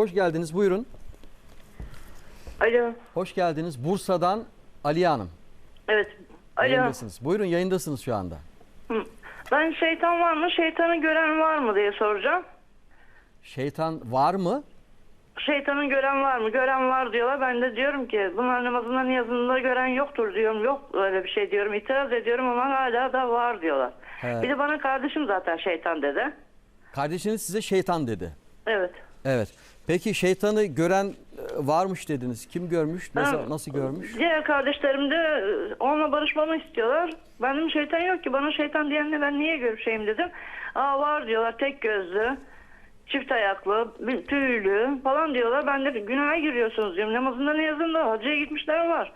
Hoş geldiniz. Buyurun. Alo. Hoş geldiniz. Bursa'dan Aliye Hanım. Evet. Alo. Yayındasınız. Buyurun yayındasınız şu anda. Hı. Ben şeytan var mı, şeytanı gören var mı diye soracağım. Şeytan var mı? Şeytanı gören var mı? Gören var diyorlar. Ben de diyorum ki bunlar namazında niyazında gören yoktur diyorum. Yok öyle bir şey diyorum. İtiraz ediyorum ama hala da var diyorlar. He. Bir de bana kardeşim zaten şeytan dedi. Kardeşiniz size şeytan dedi. Evet. Evet. Peki şeytanı gören e, varmış dediniz. Kim görmüş? Nasıl, Ha, nasıl görmüş? Diğer kardeşlerim de e, onunla barışmamı istiyorlar. Benim şeytan yok ki. Bana şeytan diyenle ben niye görüşeyim dedim. Aa var diyorlar. Tek gözlü, çift ayaklı, bir- tüylü falan diyorlar. Ben de günaha giriyorsunuz diyorum. Namazında ne yazında hacıya gitmişler var.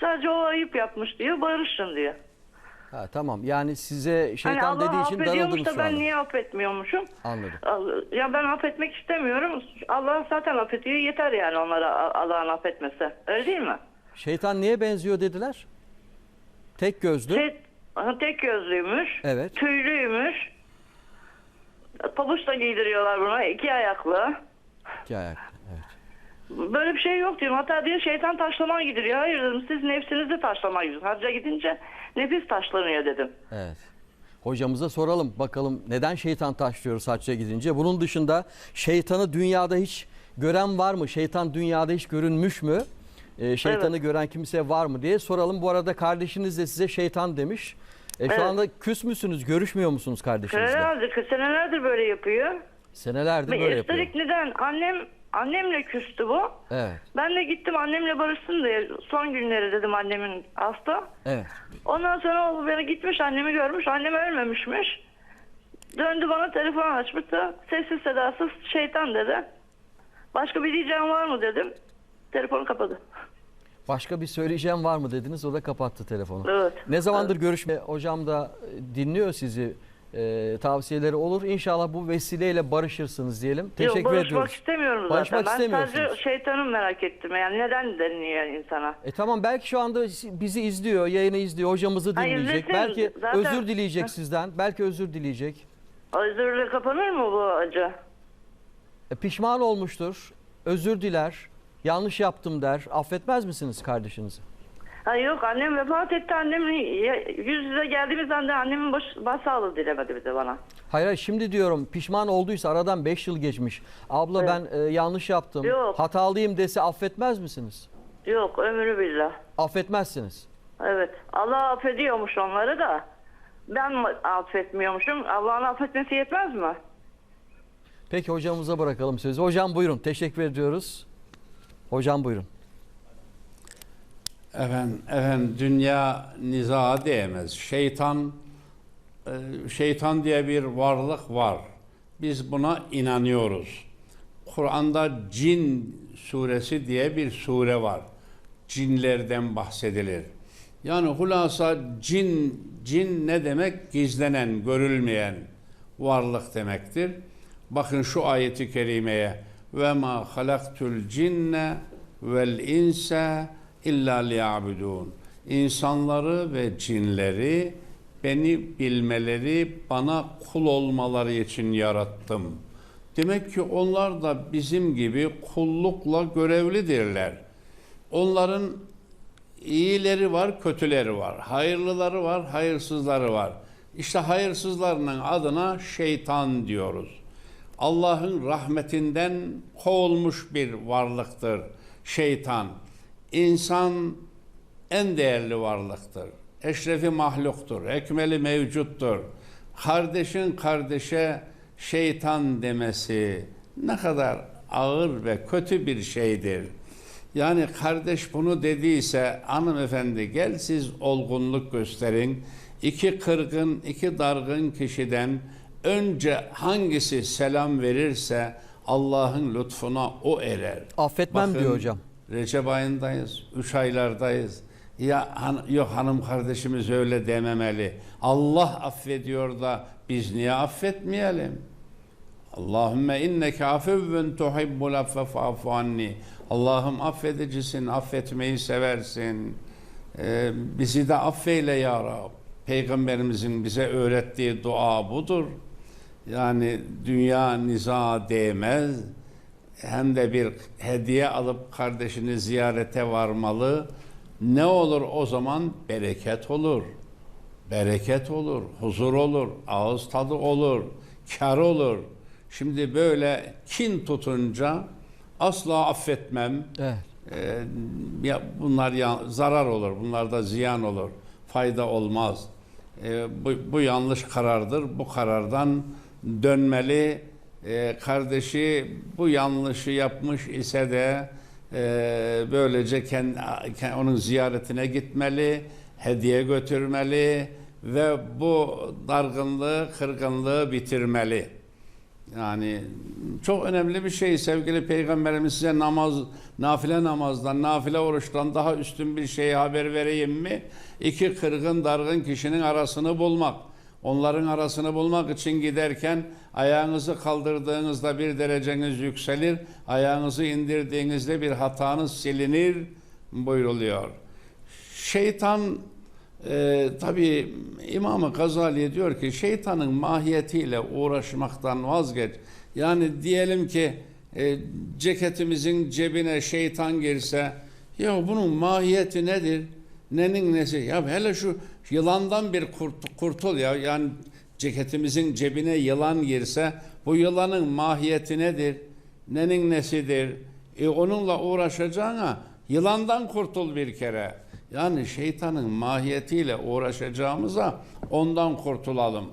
Sadece o ayıp yapmış diyor. Barışın diyor. Ha, tamam. Yani size şeytan hani Allah dediği için darıldınız da şu ben anda. niye affetmiyormuşum? Anladım. Ya ben affetmek istemiyorum. Allah zaten affediyor. Yeter yani onlara Allah'ın affetmesi. Öyle değil mi? Şeytan neye benziyor dediler? Tek gözlü. Şey, tek gözlüymüş. Evet. Tüylüymüş. Pabuç da giydiriyorlar buna. iki ayaklı. İki ayaklı. Böyle bir şey yok diyorum. Hatta diyor şeytan taşlaman gidiriyor. Hayır dedim siz nefsinizi taşlamak gidiyorsunuz. Hacca gidince nefis taşlanıyor dedim. Evet. Hocamıza soralım bakalım neden şeytan taşlıyoruz hacca gidince. Bunun dışında şeytanı dünyada hiç gören var mı? Şeytan dünyada hiç görünmüş mü? Ee, şeytanı Evet. gören kimse var mı diye soralım. Bu arada kardeşiniz de size şeytan demiş. E, şu Evet. anda küs müsünüz? Görüşmüyor musunuz kardeşinizle? Senelerdir, senelerdir böyle yapıyor. Senelerdir böyle yapıyor. üstelik neden? Annem annemle küstü bu. Evet. Ben de gittim annemle barışsın diye. Son günleri dedim annemin hasta. Evet. Ondan sonra o beni gitmiş annemi görmüş. Annem ölmemişmiş. Döndü bana telefon açmış da sessiz sedasız şeytan dedi. Başka bir diyeceğim var mı dedim. Telefonu kapadı. Başka bir söyleyeceğim var mı dediniz o da kapattı telefonu. Evet. Ne zamandır görüşme hocam da dinliyor sizi e, tavsiyeleri olur. İnşallah bu vesileyle barışırsınız diyelim. Teşekkür Yok, barışmak ediyoruz. istemiyorum zaten. Barışmak ben istemiyorsunuz. sadece şeytanı merak ettim. Yani neden deniliyor insana? E tamam belki şu anda bizi izliyor, yayını izliyor, hocamızı dinleyecek. izlesin. belki Zaten- özür dileyecek sizden. Belki özür dileyecek. Özürle kapanır mı bu acı? E, pişman olmuştur. Özür diler. Yanlış yaptım der. Affetmez misiniz kardeşinizi? Ha yok annem vefat etti. Annem yüz yüze geldiğimiz anda annemin baş, başsağlığı dilemedi bir de bana. Hayır hayır, şimdi diyorum pişman olduysa aradan 5 yıl geçmiş. Abla Evet. ben e, yanlış yaptım. Yok. Hatalıyım dese affetmez misiniz? Yok ömrü billah. Affetmezsiniz. Evet. Allah affediyormuş onları da. Ben mi affetmiyormuşum. Allah'ın affetmesi yetmez mi? Peki hocamıza bırakalım sözü. Hocam buyurun. Teşekkür ediyoruz. Hocam buyurun. Efendim, efendim dünya nizaha değmez. Şeytan e, şeytan diye bir varlık var. Biz buna inanıyoruz. Kur'an'da cin suresi diye bir sure var. Cinlerden bahsedilir. Yani hulasa cin cin ne demek? Gizlenen, görülmeyen varlık demektir. Bakın şu ayeti kerimeye ve ma halaktul cinne vel insa illa liyabudun. İnsanları ve cinleri beni bilmeleri, bana kul olmaları için yarattım. Demek ki onlar da bizim gibi kullukla görevlidirler. Onların iyileri var, kötüleri var. Hayırlıları var, hayırsızları var. İşte hayırsızlarının adına şeytan diyoruz. Allah'ın rahmetinden kovulmuş bir varlıktır şeytan. İnsan en değerli varlıktır. Eşrefi mahluktur, ekmeli mevcuttur. Kardeşin kardeşe şeytan demesi ne kadar ağır ve kötü bir şeydir. Yani kardeş bunu dediyse hanımefendi gel siz olgunluk gösterin. İki kırgın, iki dargın kişiden önce hangisi selam verirse Allah'ın lütfuna o erer. Affetmem diyor hocam. Recep ayındayız, üç aylardayız. Ya han- yok hanım kardeşimiz öyle dememeli. Allah affediyor da biz niye affetmeyelim? Allahümme inneke afevven tuhibbul affe fa'fu anni. Allah'ım affedicisin, affetmeyi seversin. Ee, bizi de affeyle ya Rab. Peygamberimizin bize öğrettiği dua budur. Yani dünya niza değmez. Hem de bir hediye alıp kardeşini ziyarete varmalı. Ne olur o zaman? Bereket olur. Bereket olur, huzur olur, ağız tadı olur, kar olur. Şimdi böyle kin tutunca asla affetmem. Evet. Ee, ya bunlar ya, zarar olur, bunlarda ziyan olur, fayda olmaz. Ee, bu, bu yanlış karardır. Bu karardan dönmeli. Ee, kardeşi bu yanlışı yapmış ise de e, böylece kendi, onun ziyaretine gitmeli, hediye götürmeli ve bu dargınlığı, kırgınlığı bitirmeli. Yani çok önemli bir şey sevgili peygamberimiz size namaz, nafile namazdan, nafile oruçtan daha üstün bir şeyi haber vereyim mi? İki kırgın dargın kişinin arasını bulmak. Onların arasını bulmak için giderken ayağınızı kaldırdığınızda bir dereceniz yükselir, ayağınızı indirdiğinizde bir hatanız silinir buyruluyor. Şeytan e, tabi İmam-ı Gazali diyor ki şeytanın mahiyetiyle uğraşmaktan vazgeç. Yani diyelim ki e, ceketimizin cebine şeytan girse ya bunun mahiyeti nedir? Nenin nesi? Ya hele şu yılandan bir kurt, kurtul ya. Yani ceketimizin cebine yılan girse bu yılanın mahiyeti nedir? Nenin nesidir? E, onunla uğraşacağına yılandan kurtul bir kere. Yani şeytanın mahiyetiyle uğraşacağımıza ondan kurtulalım.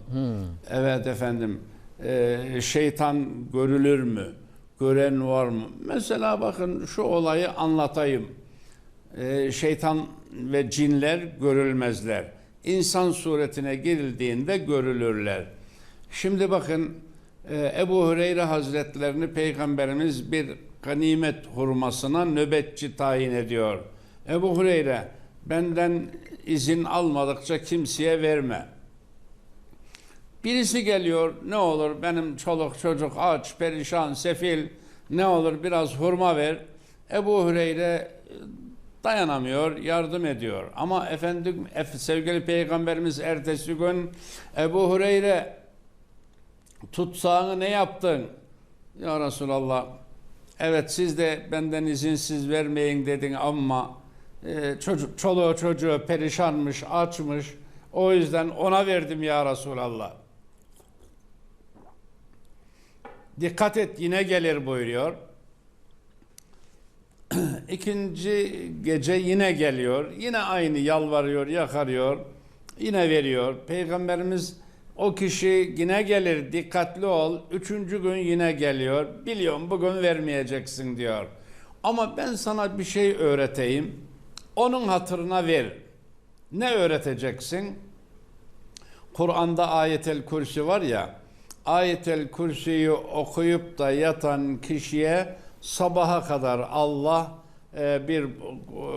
Evet efendim. e, şeytan görülür mü? Gören var mı? Mesela bakın şu olayı anlatayım. E, şeytan ve cinler görülmezler. İnsan suretine girildiğinde görülürler. Şimdi bakın e, Ebu Hureyre Hazretlerini Peygamberimiz bir ganimet hurmasına nöbetçi tayin ediyor. Ebu Hureyre benden izin almadıkça kimseye verme. Birisi geliyor ne olur benim çoluk çocuk aç, perişan, sefil ne olur biraz hurma ver. Ebu Hureyre dayanamıyor, yardım ediyor. Ama efendim ef- sevgili peygamberimiz ertesi gün Ebu Hureyre tutsağını ne yaptın? Ya Resulallah evet siz de benden izinsiz vermeyin dedin ama e, çocuk, çoluğu çocuğu perişanmış, açmış. O yüzden ona verdim ya Resulallah. Dikkat et yine gelir buyuruyor. İkinci gece yine geliyor. Yine aynı yalvarıyor, yakarıyor. Yine veriyor. Peygamberimiz o kişi yine gelir dikkatli ol. Üçüncü gün yine geliyor. Biliyorum bugün vermeyeceksin diyor. Ama ben sana bir şey öğreteyim. Onun hatırına ver. Ne öğreteceksin? Kur'an'da ayetel kürsi var ya. Ayetel kürsiyi okuyup da yatan kişiye sabaha kadar Allah bir e,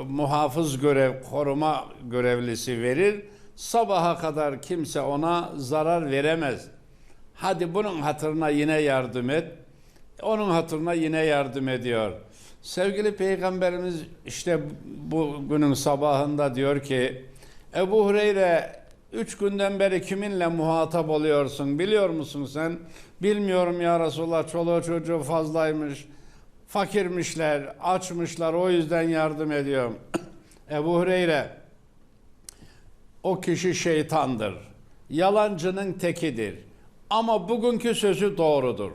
muhafız görev, koruma görevlisi verir. Sabaha kadar kimse ona zarar veremez. Hadi bunun hatırına yine yardım et. Onun hatırına yine yardım ediyor. Sevgili Peygamberimiz işte bu günün sabahında diyor ki Ebu Hureyre üç günden beri kiminle muhatap oluyorsun biliyor musun sen? Bilmiyorum ya Resulallah çoluğu çocuğu fazlaymış. Fakirmişler, açmışlar o yüzden yardım ediyorum. Ebu Hureyre o kişi şeytandır. Yalancının tekidir. Ama bugünkü sözü doğrudur.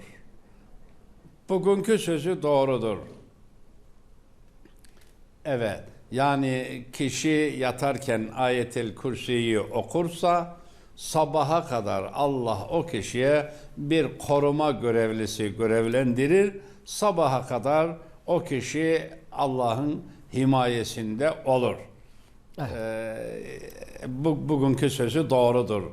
Bugünkü sözü doğrudur. Evet. Yani kişi yatarken ayetel kürsiyi okursa sabaha kadar Allah o kişiye bir koruma görevlisi görevlendirir. Sabaha kadar o kişi Allah'ın himayesinde olur. Ee, bu, bugünkü sözü doğrudur.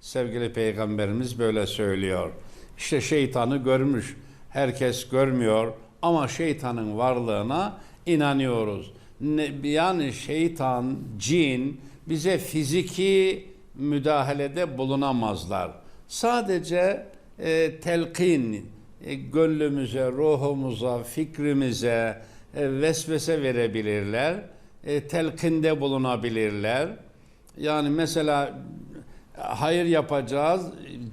Sevgili Peygamberimiz böyle söylüyor. İşte şeytanı görmüş. Herkes görmüyor ama şeytanın varlığına inanıyoruz. Ne, yani şeytan, cin bize fiziki müdahalede bulunamazlar. Sadece e, telkin, e, gönlümüze, ruhumuza, fikrimize e, vesvese verebilirler. E, telkinde bulunabilirler. Yani mesela hayır yapacağız,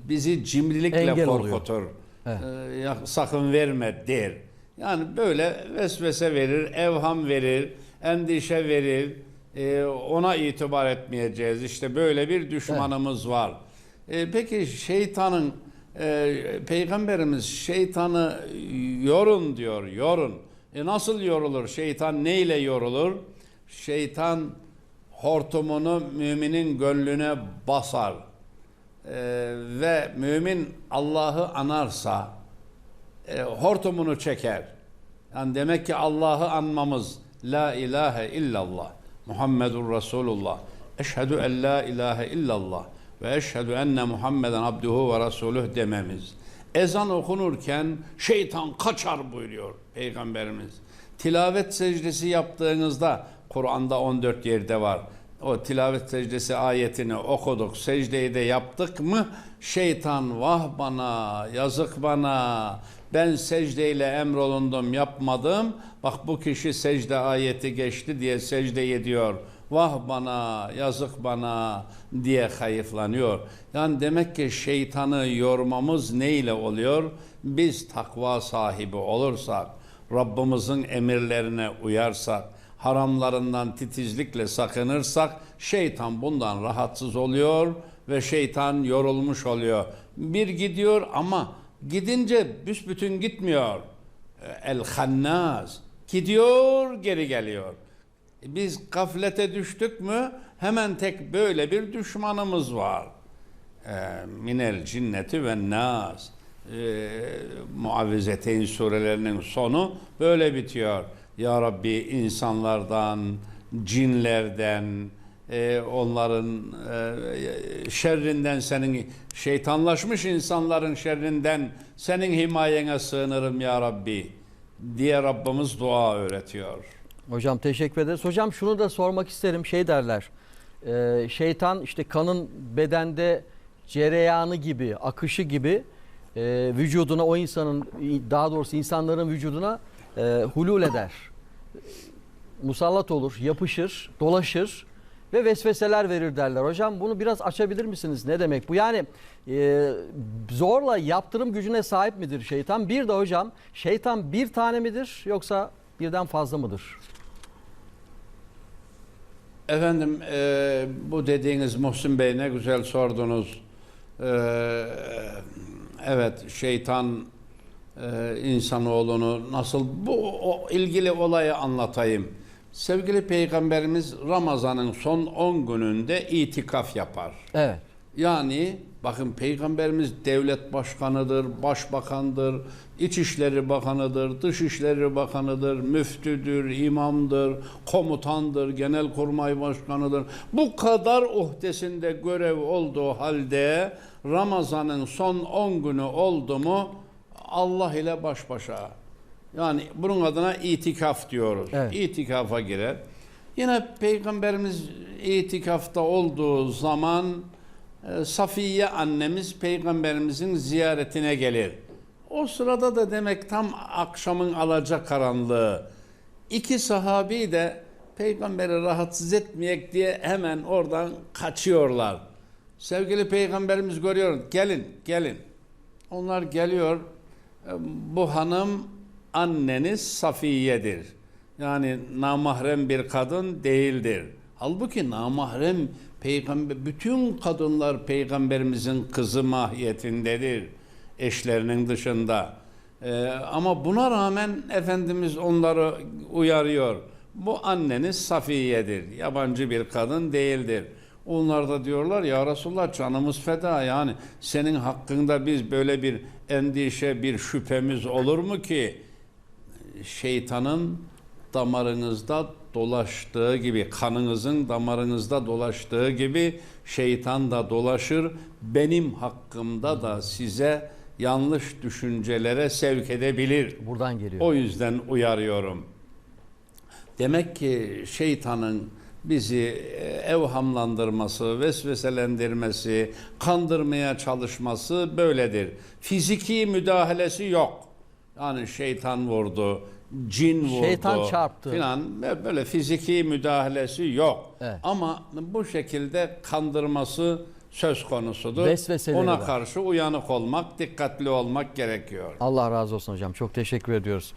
bizi cimrilikle Engel oluyor. korkutur. Evet. Ya sakın verme der. Yani böyle vesvese verir, evham verir, endişe verir. Ee, ona itibar etmeyeceğiz. İşte böyle bir düşmanımız var. Ee, peki şeytanın e, peygamberimiz şeytanı yorun diyor, yorun. E nasıl yorulur? Şeytan neyle yorulur? Şeytan hortumunu müminin gönlüne basar. Ee, ve mümin Allah'ı anarsa e, hortumunu çeker. Yani demek ki Allah'ı anmamız La ilahe illallah Muhammedur Resulullah Eşhedü en la ilahe illallah ve eşhedü enne Muhammeden abduhu ve resuluh dememiz. Ezan okunurken şeytan kaçar buyuruyor Peygamberimiz. Tilavet secdesi yaptığınızda Kur'an'da 14 yerde var. O tilavet secdesi ayetini okuduk, secdeyi de yaptık mı şeytan vah bana, yazık bana, ben secdeyle emrolundum yapmadım. Bak bu kişi secde ayeti geçti diye secde ediyor. Vah bana, yazık bana diye hayıflanıyor. Yani demek ki şeytanı yormamız neyle oluyor? Biz takva sahibi olursak, Rabbimizin emirlerine uyarsak, haramlarından titizlikle sakınırsak şeytan bundan rahatsız oluyor ve şeytan yorulmuş oluyor. Bir gidiyor ama gidince büsbütün gitmiyor. El hannaz gidiyor geri geliyor. Biz gaflete düştük mü hemen tek böyle bir düşmanımız var. Ee, minel cinneti ve nas. Ee, Muavvizeteyn surelerinin sonu böyle bitiyor. Ya Rabbi insanlardan, cinlerden, e, onların e, şerrinden senin şeytanlaşmış insanların şerrinden senin himayene sığınırım ya Rabbi diye Rabbimiz dua öğretiyor. Hocam teşekkür ederiz. Hocam şunu da sormak isterim. Şey derler. e, şeytan işte kanın bedende cereyanı gibi, akışı gibi e, vücuduna o insanın daha doğrusu insanların vücuduna e, hulul eder. Musallat olur, yapışır, dolaşır ve vesveseler verir derler. Hocam bunu biraz açabilir misiniz? Ne demek bu? Yani e, zorla yaptırım gücüne sahip midir şeytan? Bir de hocam şeytan bir tane midir yoksa birden fazla mıdır? Efendim e, bu dediğiniz Muhsin Bey ne güzel sordunuz. E, evet şeytan e, insanoğlunu nasıl bu o, ilgili olayı anlatayım. Sevgili Peygamberimiz Ramazan'ın son 10 gününde itikaf yapar. Evet. Yani bakın Peygamberimiz devlet başkanıdır, başbakandır, İçişleri Bakanıdır, Dışişleri Bakanıdır, müftüdür, imamdır, komutandır, genelkurmay başkanıdır. Bu kadar uhdesinde görev olduğu halde Ramazan'ın son 10 günü oldu mu Allah ile baş başa. Yani bunun adına itikaf diyoruz. Evet. İtikafa girer. Yine Peygamberimiz itikafta olduğu zaman Safiye annemiz peygamberimizin ziyaretine gelir. O sırada da demek tam akşamın alaca karanlığı. İki sahabi de peygamberi rahatsız etmeyek diye hemen oradan kaçıyorlar. Sevgili peygamberimiz görüyor. Gelin, gelin. Onlar geliyor. E, Bu hanım anneniz Safiye'dir. Yani namahrem bir kadın değildir. Halbuki namahrem peygamber bütün kadınlar peygamberimizin kızı mahiyetindedir eşlerinin dışında. Ee, ama buna rağmen Efendimiz onları uyarıyor. Bu anneniz Safiye'dir. Yabancı bir kadın değildir. Onlar da diyorlar ya Resulullah canımız feda yani senin hakkında biz böyle bir endişe bir şüphemiz olur mu ki şeytanın damarınızda dolaştığı gibi kanınızın damarınızda dolaştığı gibi şeytan da dolaşır benim hakkımda da size yanlış düşüncelere sevk edebilir. Buradan geliyor. O yüzden uyarıyorum. Demek ki şeytanın bizi e, evhamlandırması, vesveselendirmesi, kandırmaya çalışması böyledir. Fiziki müdahalesi yok. Yani şeytan vurdu, cin vurdu. Şeytan çarptı. Filan böyle fiziki müdahalesi yok. Evet. Ama bu şekilde kandırması söz konusudur. Vesveseleri Ona var. karşı uyanık olmak, dikkatli olmak gerekiyor. Allah razı olsun hocam. Çok teşekkür ediyoruz.